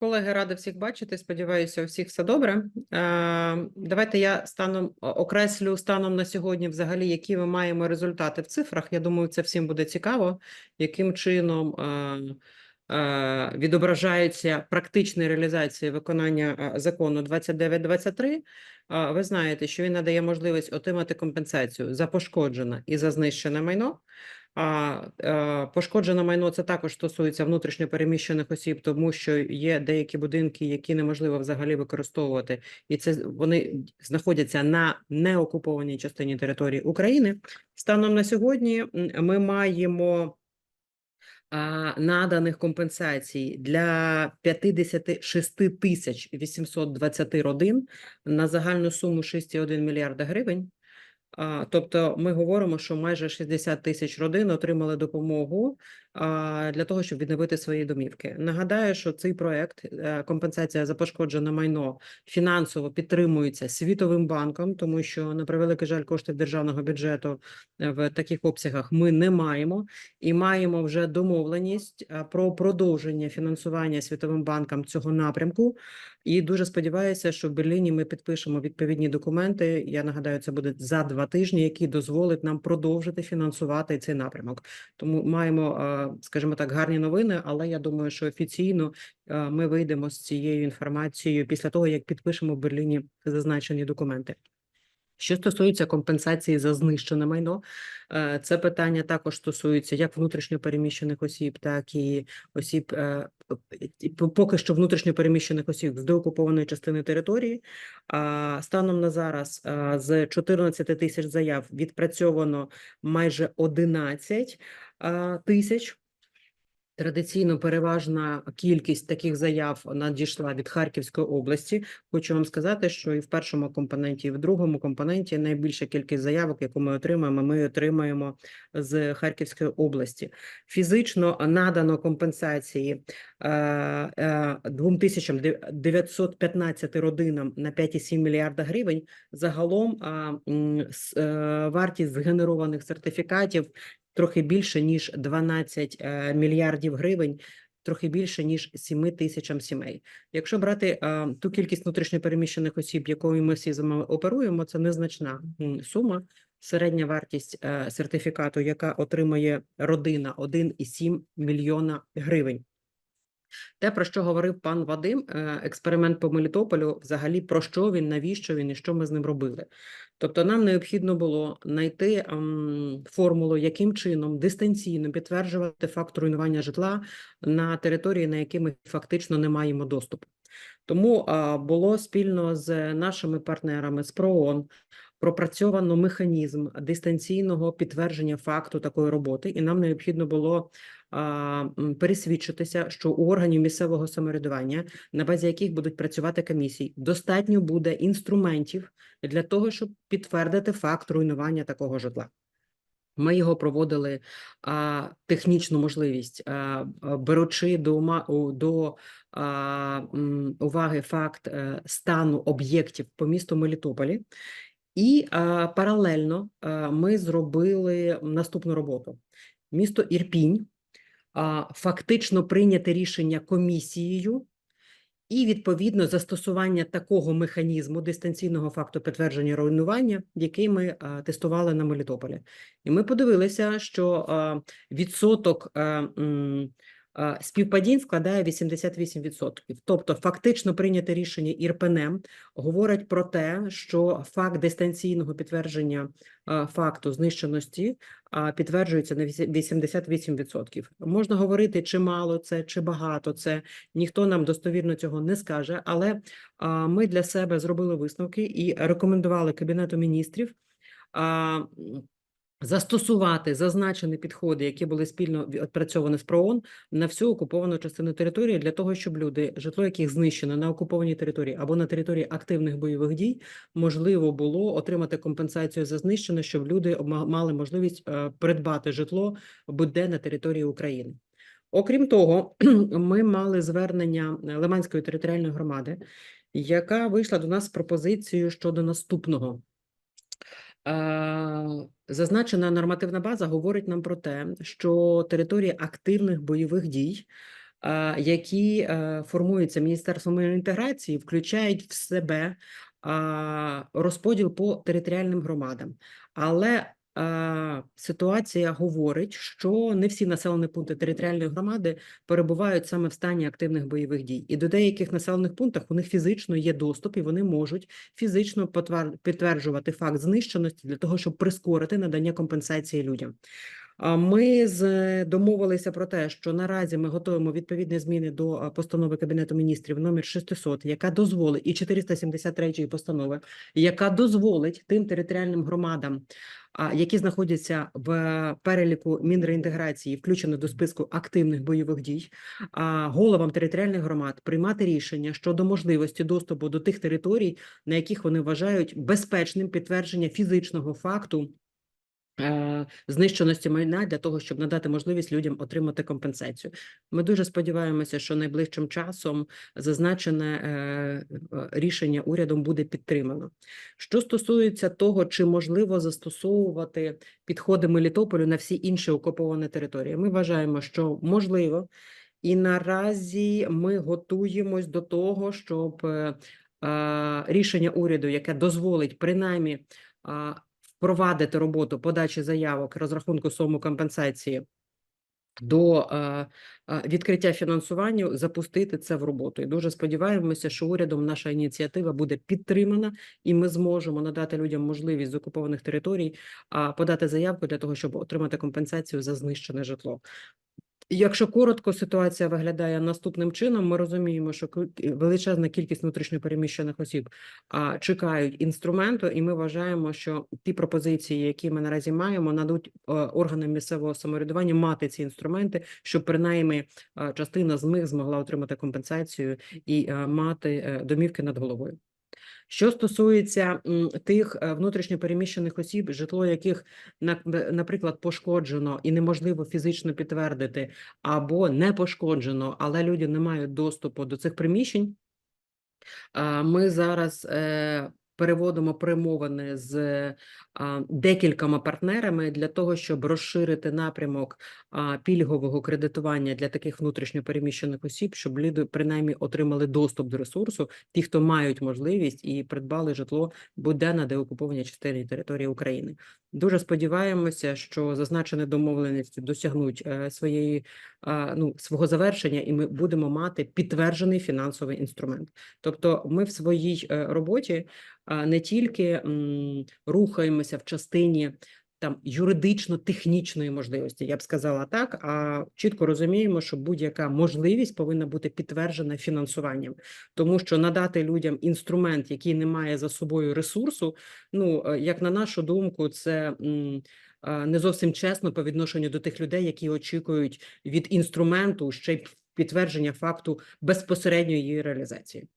Колеги, рада всіх бачити. Сподіваюся, у всіх все добре. Е, Давайте я станом окреслю станом на сьогодні, взагалі, які ми маємо результати в цифрах. Я думаю, це всім буде цікаво, яким чином е, е, відображається практична реалізація виконання закону 2923. Е, Ви знаєте, що він надає можливість отримати компенсацію за пошкоджене і за знищене майно. А е, пошкоджене майно це також стосується внутрішньо переміщених осіб, тому що є деякі будинки, які неможливо взагалі використовувати, і це вони знаходяться на неокупованій частині території України. Станом на сьогодні ми маємо наданих компенсацій для 56 тисяч 820 родин на загальну суму 6,1 мільярда гривень. Тобто ми говоримо, що майже 60 тисяч родин отримали допомогу для того, щоб відновити свої домівки. Нагадаю, що цей проект е, компенсація за пошкоджене майно фінансово підтримується Світовим банком, тому що на превеликий жаль коштів державного бюджету е, в таких обсягах ми не маємо, і маємо вже домовленість е, про продовження фінансування Світовим банком цього напрямку. І дуже сподіваюся, що в Берліні ми підпишемо відповідні документи. Я нагадаю, це буде за два тижні, які дозволять нам продовжити фінансувати цей напрямок. Тому маємо, скажімо так, гарні новини. Але я думаю, що офіційно е, ми вийдемо з цією інформацією після того, як підпишемо в Берліні зазначені документи. Що стосується компенсації за знищене майно, е, це питання також стосується як внутрішньо переміщених осіб, так і осіб е, поки що внутрішньо переміщених осіб з деокупованої частини території. А станом на зараз з 14 тисяч заяв відпрацьовано майже 11 е, тисяч. Традиційно переважна кількість таких заяв надійшла від Харківської області. Хочу вам сказати, що і в першому компоненті, і в другому компоненті найбільша кількість заявок, яку ми отримаємо, ми отримаємо з Харківської області. Фізично надано компенсації е, е, 2915 родинам на 5,7 мільярда гривень. Загалом е, вартість згенерованих сертифікатів трохи більше ніж 12 е, мільярдів гривень. Трохи більше ніж 7 тисячам сімей. Якщо брати а, ту кількість внутрішньопереміщених осіб, якою ми всі з вами оперуємо, це незначна сума. Середня вартість а, сертифікату, яка отримує родина, 1,7 мільйона гривень. Те, про що говорив пан Вадим, е, експеримент по Мелітополю, взагалі про що він, навіщо він і що ми з ним робили. Тобто нам необхідно було знайти ем, формулу, яким чином дистанційно підтверджувати факт руйнування житла на території, на які ми фактично не маємо доступу. Тому а, було спільно з нашими партнерами з ПРООН пропрацьовано механізм дистанційного підтвердження факту такої роботи, і нам необхідно було пересвідчитися, що у органів місцевого самоврядування, на базі яких будуть працювати комісії, достатньо буде інструментів для того, щоб підтвердити факт руйнування такого житла. Ми його проводили а, технічну можливість, а, беручи до, до а, уваги факт е, стану об'єктів по місту Мелітополі. І а, паралельно а, ми зробили наступну роботу. Місто Ірпінь фактично прийняте рішення комісією і відповідно застосування такого механізму дистанційного факту підтвердження руйнування, який ми тестували на Мелітополі. І ми подивилися, що відсоток а, співпадінь складає 88%. Тобто, фактично прийняте рішення ІРПНМ говорить про те, що факт дистанційного підтвердження факту знищеності підтверджується на 88%. Можна говорити, чи мало це, чи багато це. Ніхто нам достовірно цього не скаже, але ми для себе зробили висновки і рекомендували Кабінету міністрів застосувати зазначені підходи, які були спільно відпрацьовані з ПРООН на всю окуповану частину території, для того, щоб люди, житло яких знищено на окупованій території або на території активних бойових дій, можливо було отримати компенсацію за знищене, щоб люди ма- мали можливість е, придбати житло будь-де на території України. Окрім того, ми мали звернення Лиманської територіальної громади, яка вийшла до нас з пропозицією щодо наступного. Е, Зазначена нормативна база говорить нам про те, що території активних бойових дій які е, формуються Міністерством інтеграції, включають в себе розподіл по територіальним громадам. Але ситуація говорить, що не всі населені пункти територіальної громади перебувають саме в стані активних бойових дій. І до деяких населених пунктах у них фізично є доступ, і вони можуть фізично підтверджувати факт знищеності для того, щоб прискорити надання компенсації людям. Ми домовилися про те, що наразі ми готуємо відповідні зміни до постанови Кабінету міністрів номер 600, яка дозволить і 473 постанови, яка дозволить тим територіальним громадам, які знаходяться в переліку Мінреінтеграції, включено до списку активних бойових дій, головам територіальних громад приймати рішення щодо можливості доступу до тих територій, на яких вони вважають безпечним підтвердження фізичного факту знищеності майна для того, щоб надати можливість людям отримати компенсацію. Ми дуже сподіваємося, що найближчим часом зазначене е, е, рішення урядом буде підтримано. Що стосується того, чи можливо застосовувати підходи Мелітополю на всі інші окуповані території, ми вважаємо, що можливо. І наразі ми готуємось до того, щоб е, е, рішення уряду, яке дозволить принаймні а, впровадити роботу подачі заявок, розрахунку суму компенсації до е, е, відкриття фінансування, запустити це в роботу. І дуже сподіваємося, що урядом наша ініціатива буде підтримана, і ми зможемо надати людям можливість з окупованих територій подати заявку для того, щоб отримати компенсацію за знищене житло. Якщо коротко, ситуація виглядає наступним чином. Ми розуміємо, що величезна кількість внутрішньопереміщених осіб а, чекають інструменту, і ми вважаємо, що ті пропозиції, які ми наразі маємо, надуть е, органам місцевого самоврядування мати ці інструменти, щоб принаймні е, частина з них змогла отримати компенсацію і е, мати домівки над головою. Що стосується тих е, внутрішньопереміщених осіб, житло яких, на- наприклад, пошкоджено і неможливо фізично підтвердити, або не пошкоджено, але люди не мають доступу до цих приміщень, Ми зараз е, переводимо перемовини з декількома партнерами для того, щоб розширити напрямок пільгового кредитування для таких внутрішньопереміщених осіб, щоб люди принаймні отримали доступ до ресурсу, ті, хто мають можливість і придбали житло будь-де на деокупованій частині території України. Дуже сподіваємося, що зазначені домовленості досягнуть е, своєї ну свого завершення, і ми будемо мати підтверджений фінансовий інструмент. Тобто, ми в своїй е, роботі не тільки рухаємося в частині там юридично-технічної можливості, я б сказала так, а чітко розуміємо, що будь-яка можливість повинна бути підтверджена фінансуванням, тому що надати людям інструмент, який не має за собою ресурсу, ну е, як на нашу думку, це. А, Не зовсім чесно по відношенню до тих людей, які очікують від інструменту ще й підтвердження факту безпосередньої її реалізації.